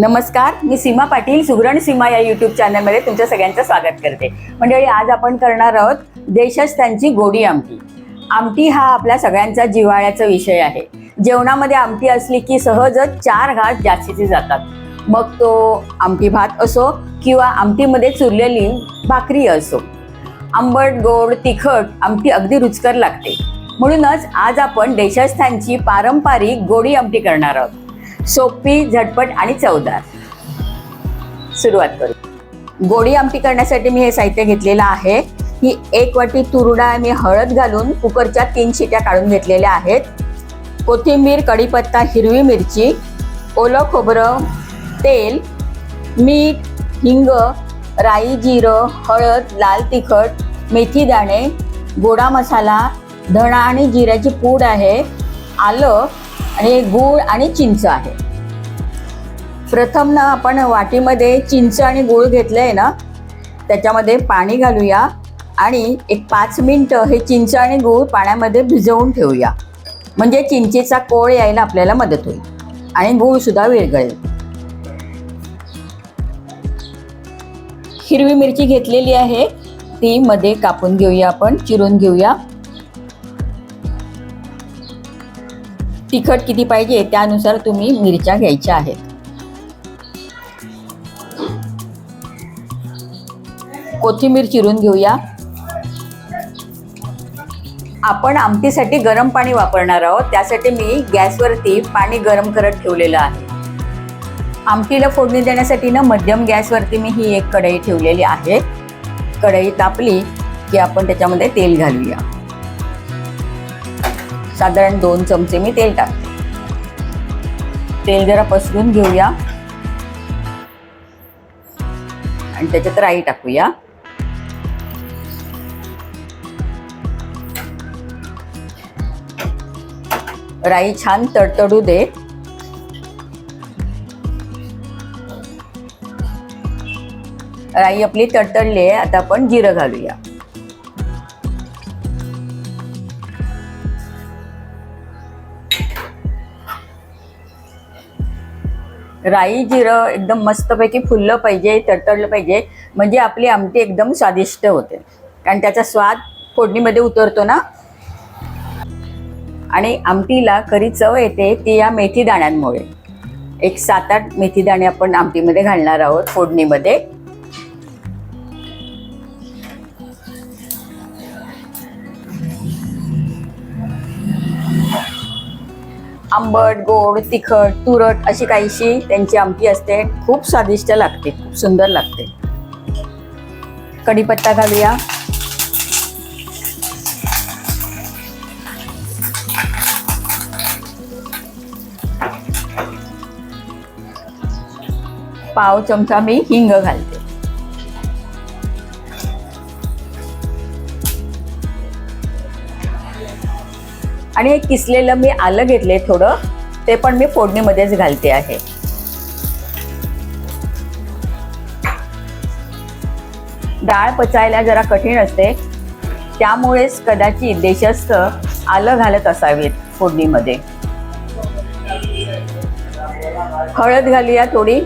नमस्कार मी सीमा पाटील सुगरण सीमा या युट्यूब चॅनलमध्ये तुमच्या सगळ्यांचं स्वागत करते. मंडळी आज आपण करणार आहोत देशस्थांची गोडी आमटी. आमटी हा आपल्या सगळ्यांचा जिव्हाळ्याचा विषय आहे. जेवणामध्ये आमटी असली की सहजच चार घास जास्तीचे जातात. मग तो आमटी भात असो किंवा आमटीमध्ये चुरलेली भाकरी असो. आंबट गोड तिखट आमटी अगदी रुचकर लागते. म्हणूनच आज आपण देशस्थांची पारंपरिक गोडी आमटी करणार आहोत. सोपी झटपट आणि चवदार. सुरुवात करू. गोडी आमटी करण्यासाठी मी हे साहित्य घेतलेलं आहे. ही एक वाटी तुरडा मी हळद घालून कुकरच्या तीन शिट्या काढून घेतलेल्या आहेत. कोथिंबीर कढीपत्ता हिरवी मिरची ओलं खोबरं तेल मीठ हिंग राई जिरं हळद लाल तिखट मेथी दाणे गोडा मसाला धणा आणि जिऱ्याची पूड आहे. आलं आणि गूळ आणि चिंच आहे. प्रथम ना आपण वाटीमध्ये चिंच आणि गूळ घेतलं आहे ना त्याच्यामध्ये पाणी घालूया आणि एक पाच मिनटं हे चिंच आणि गूळ पाण्यामध्ये भिजवून ठेवूया. म्हणजे चिंचेचा कोळ यायला आपल्याला मदत होईल आणि गूळसुद्धा विरघळेल. हिरवी मिरची घेतलेली आहे ती मध्ये कापून घेऊया आपण चिरून घेऊया. तिखट किती पाहिजे त्यानुसार तुम्ही मिरच्या घ्यायच्या आहेत. कोथिंबीर चिरून घेऊया. आपण आमटीसाठी गरम पाणी वापरणार आहोत. त्यासाठी मी गॅसवरती पाणी गरम करत ठेवलेलं आहे. आमटीला फोडणी देण्यासाठी ना मध्यम गॅसवरती मी ही एक कढई ठेवलेली आहे. कढई तापली की आपण त्याच्यामध्ये तेल घालूया. साधारण दोन चमचे मी तेल टाकते तेल जरा पसरून घेऊया. आणि त्याच्यात राई टाकूया. राई छान तडतडू दे. राई आपली तडतडली आहे आता आपण जिरं घालूया. राई जिरं एकदम मस्तपैकी फुललं पाहिजे तडतडलं पाहिजे. म्हणजे आपली आमटी एकदम स्वादिष्ट होते. कारण त्याचा स्वाद फोडणीमध्ये उतरतो ना. आणि आमटीला खरी चव येते ती या मेथी दाण्यांमुळे. एक सात आठ मेथी दाणे आपण आमटीमध्ये घालणार आहोत फोडणीमध्ये. आंबट गोड तिखट तुरट अशी काहीशी त्यांची आमटी असते. खूप स्वादिष्ट लागते खूप सुंदर लागते. कढीपत्ता घालूया. पाव चमचा मी हिंग घालते. आणि एक किसलेलं मी आलं घेतले थोडं ते पण मी फोडणीमध्येच घालते आहे. डाळ पचायला जरा कठीण असते त्यामुळेच कदाचित देशस्थ आलं घालत असावेत फोडणीमध्ये. हळद घालूया थोडी.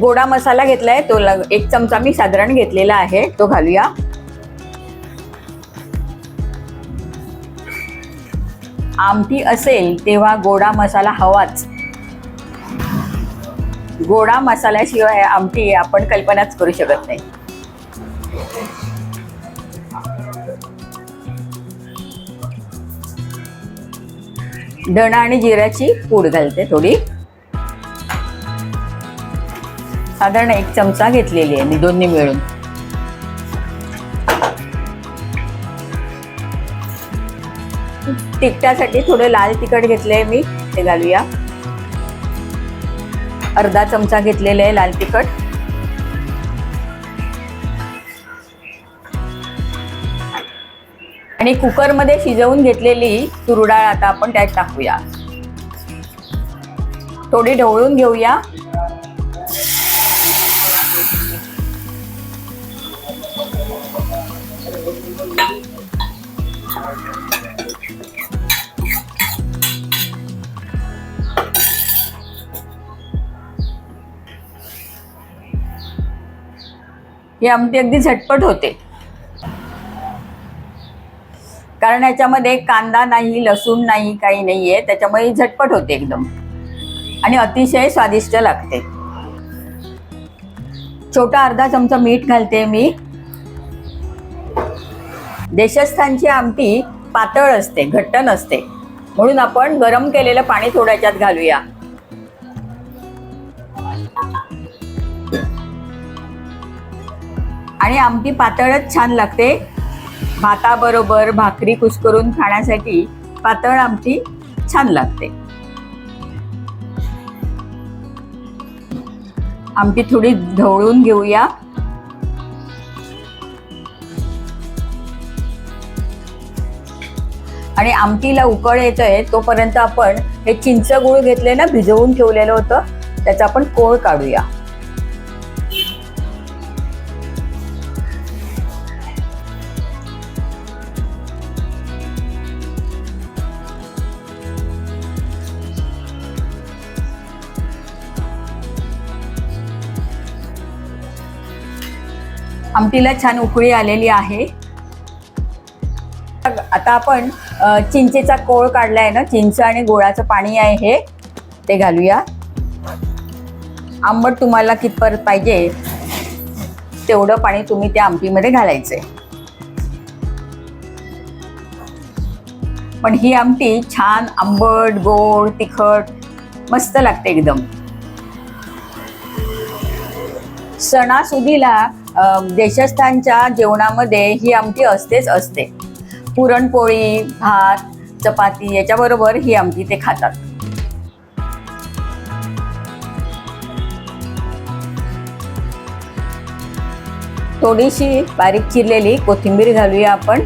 गोडा मसाला घेतलाय तो एक चमचा मी साधारण घेतलेला आहे तो घालूया. आमटी असेल तेव्हा गोडा मसाला हवाच. गोडा मसाल्याशिवाय आमटी आपण कल्पनाच करू शकत नाही. धणा आणि जिऱ्याची पूड घालते थोडी. साधारण एक चमचा घेतलेली आहे मी दोन्ही मिळून. तिखटासाठी थोडं लाल तिखट घेतलंय मी ते घालूया. अर्धा चमचा घेतलेला आहे लाल तिखट. आणि कुकरमध्ये शिजवून घेतलेली तुरडाळ आता आपण त्यात टाकूया. थोडी ढवळून घेऊया. ही आमटी अगदी झटपट होते. कारण याच्यामध्ये कांदा नाही लसूण नाही काही नाहीये. त्याच्यामुळे झटपट होते एकदम. आणि अतिशय स्वादिष्ट लागते. छोटा अर्धा चमचा मीठ घालते मी. देशस्थानची आमटी पातळ असते घट्ट नसते. म्हणून आपण गरम केलेलं पाणी थोड्याच्यात घालूया. आणि आमटी पातळच छान लागते. भाताबरोबर भाकरी कुस्करून खाण्यासाठी पातळ आमटी छान लागते. आमटी थोडी ढवळून घेऊया. आणि आमटीला उकळ आहे तोपर्यंत आपण हे चिंच गुळ घेतले ना भिजवून ठेवलेलं होतं त्याचा आपण कोळ काढूया. आमटीला छान उकळी आलेली आहे. आता आपण चिंचेचा कोळ काढलाय ना चिंच आणि गोळाचं पाणी आहे हे ते घालूया. आंबट तुम्हाला कितपत पाहिजे तेवढं पाणी तुम्ही त्या आमटीमध्ये घालायचंय. पण ही आमटी छान आंबट गोड तिखट मस्त लागते एकदम. सणासुदीला देशस्थानच्या जेवणामध्ये ही आमटी असतेच असते. पुरणपोळी भात चपाती याच्याबरोबर ही आमटी ते खातात. थोडीशी बारीक चिरलेली कोथिंबीर घालूया आपण.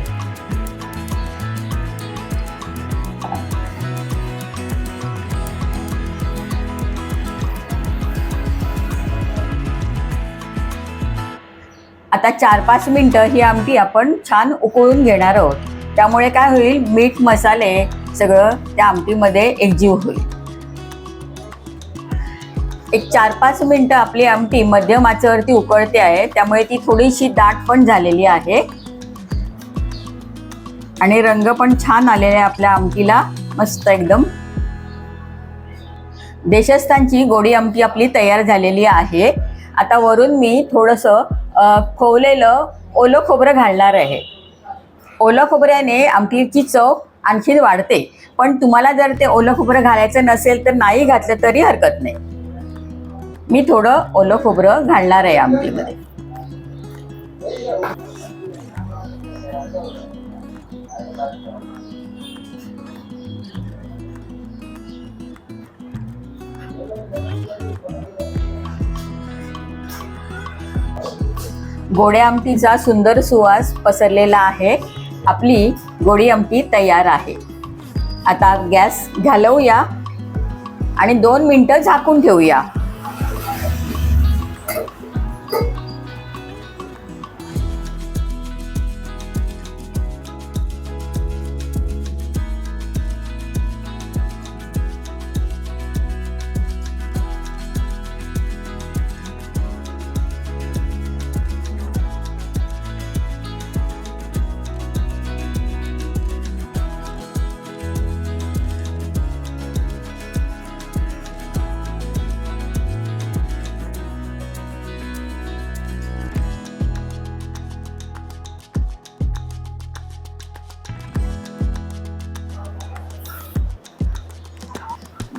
आता चार पाच मिनटं ही आमटी आपण छान उकळून घेणार आहोत. त्यामुळे काय होईल? मीठ मसाले सगळं त्या आमटीमध्ये एकजीव होईल. एक चार पाच मिनटं आपली आमटी मध्यम आचेवरती उकळते आहे. त्यामुळे ती थोडीशी दाट पण झालेली आहे. आणि रंग पण छान आलेला आहे आपल्या आमटीला. मस्त एकदम. देशस्थानची गोडी आमटी आपली तयार झालेली आहे. आता वरून मी थोडंसं खोवलेलं ओलं खोबरं घालणार आहे. ओलं खोबऱ्याने आमटीची चव आणखीन वाढते. पण तुम्हाला जर ते ओलं खोबरं घालायचं नसेल तर नाही घातलं तरी हरकत नाही. मी थोडं ओलं खोबरं घालणार आहे आमटीमध्ये. गोड्या आमटीचा सुंदर सुवास पसरलेला आहे. आपली गोडी आमटी तयार आहे. आता गॅस घालवूया आणि दोन मिनटं झाकून ठेवूया.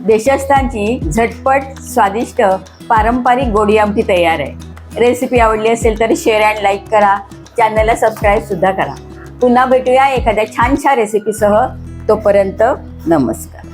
देशस्थानची झटपट स्वादिष्ट पारंपरिक गोडी आमटी तयार आहे. रेसिपी आवडली असेल तर शेअर अँड लाईक करा. चॅनलला सबस्क्राईबसुद्धा करा. पुन्हा भेटूया एखाद्या छानशा रेसिपीसह तोपर्यंत नमस्कार.